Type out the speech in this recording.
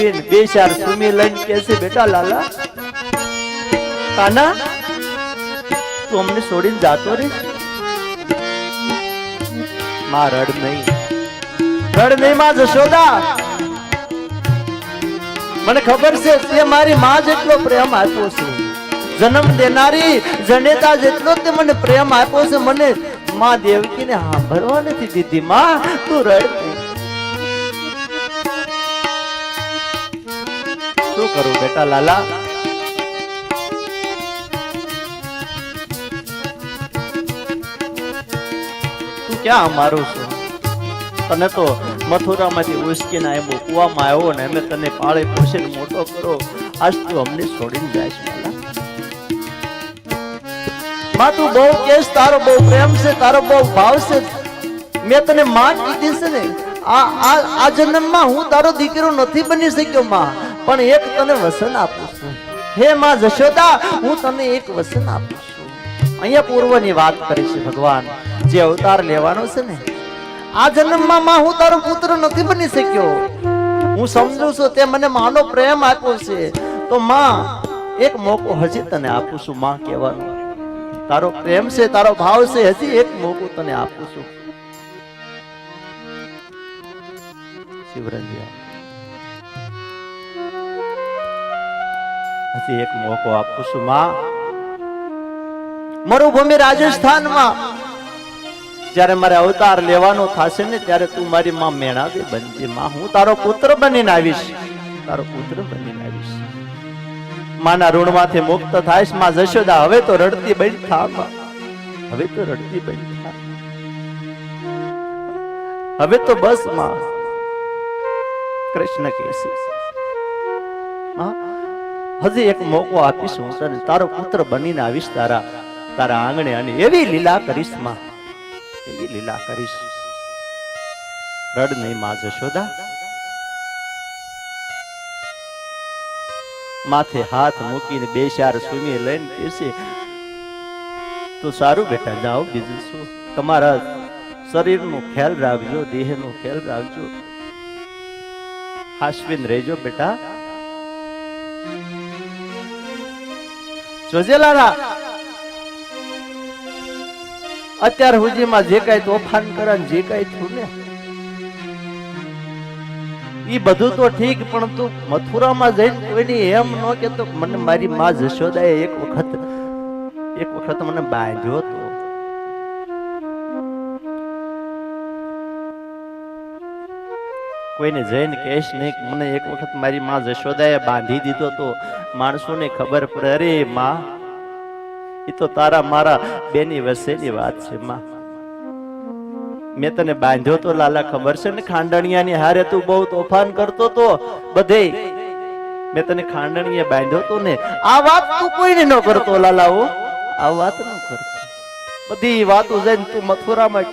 મૂકીને બે ચાર સુમી લઈને કે છે, બેટા લાલા કાના તું અમને છોડીને જાતો રે? માં રડ નહીં. રડ નહીં મને ખબર છે, તે મારી માં જેટલો પ્રેમ આપ્યો છે. જન્મ દેનારી જનેતા જેટલો તે મને પ્રેમ આપ્યો છે. મને માં દેવકીને સાંભળવા નથી દીધી. માં, તું રડ શું કરું, બેટા લાલા. તું ક્યાં અમારું છું? તને તો મથુરામાંથી ઉસકીને આવ્યો, કુવામાં આવ્યો ને અમે તને પાળે પોષીને મોટો કરો આજ તું અમને છોડીને જાય છે માં, તું બહુ કેસ, તારો બહુ પ્રેમ છે, તારો બહુ ભાવ છે. મેં તને માં કીધી છે ને. આ આ જન્મમાં હું તારો દીકરો નથી બની શક્યો, માં. પણ એક તને વસન આપું છું. હે માં જશોદા, હું તને એક વસન આપું છું. અહીંયા પૂર્વની વાત કરી છે ભગવાન. જે અવતાર લેવાનો છે ને, આ જન્મમાં માં હું તારો પુત્ર નથી બની શક્યો. હું સમજુ છું, તે મને માનો પ્રેમ આપ્યો છે. તો માં, એક મોકો હજી તને આપું છું, માં કહેવાનું. તારો પ્રેમ છે, તારો ભાવ છે, હજી એક મોકો તને આપું છું. શિવરંજિયા હજી એક મોકો આપું છું, માં. મરુભૂમિ રાજસ્થાનમાં જ્યારે મારે અવતાર લેવાનો થશે ને ત્યારે તું મારી માં મેળાવી બનજે, માં. હું તારો પુત્ર બનીને આવીશ. તારો પુત્ર બનીને આવીશ. માના ઋણમાંથી મુક્ત થાયશમાં જશોદા. હવે તો રડતી બની થા હવે તો રડતી બની થા હવે તો બસ, માં. કૃષ્ણ કહેશે માં હજી એક મોકો આપીશ હું તને તારો પુત્ર બનીને આવીશ તારા તારા આંગણે અને એવી લીલા કરીશમાં. એવી લીલા કરીશ. રડ નહીં માં જશોદા માથે હાથ મૂકીને બે ચાર સુમી લઈને કહેશે તો સારું બેટા, જાઓ બીજું શું? તમારા શરીરનો ખ્યાલ રાખજો, દેહનો ખ્યાલ રાખજો. હાસ્વીન રહેજો બેટા. જોજે લાલા અત્યાર સુધીમાં જે કઈ તોફાન કરે જે કઈ થયું ને એ બધું તો ઠીક પણ તું મથુરામાં જઈને કોઈની એમ ન કેતો મને મારી માં જશોદાએ એક વખત એક વખત મને બાંધ્યો તો. કોઈને જઈને કહેશ નહીં મને એક વખત મારી માં જશોદાએ બાંધી દીધો તો માણસોને ખબર પડે, અરે માં એ તો તારા મારા બેની વસેની વાત છે, માં. મેં તને બાંધ્યો તો લાલા ખબર છે ને ખાંડણિયાની હારે તું બહુ તોફાન કરતો તો બધે. મેં તને ખાંડણીએ બાંધ્યો તો ને, આ વાત તું કોઈને ન કરતો લાલા હો, આ વાત ન કરતો. બધી વાતો જઈને તું મથુરામાં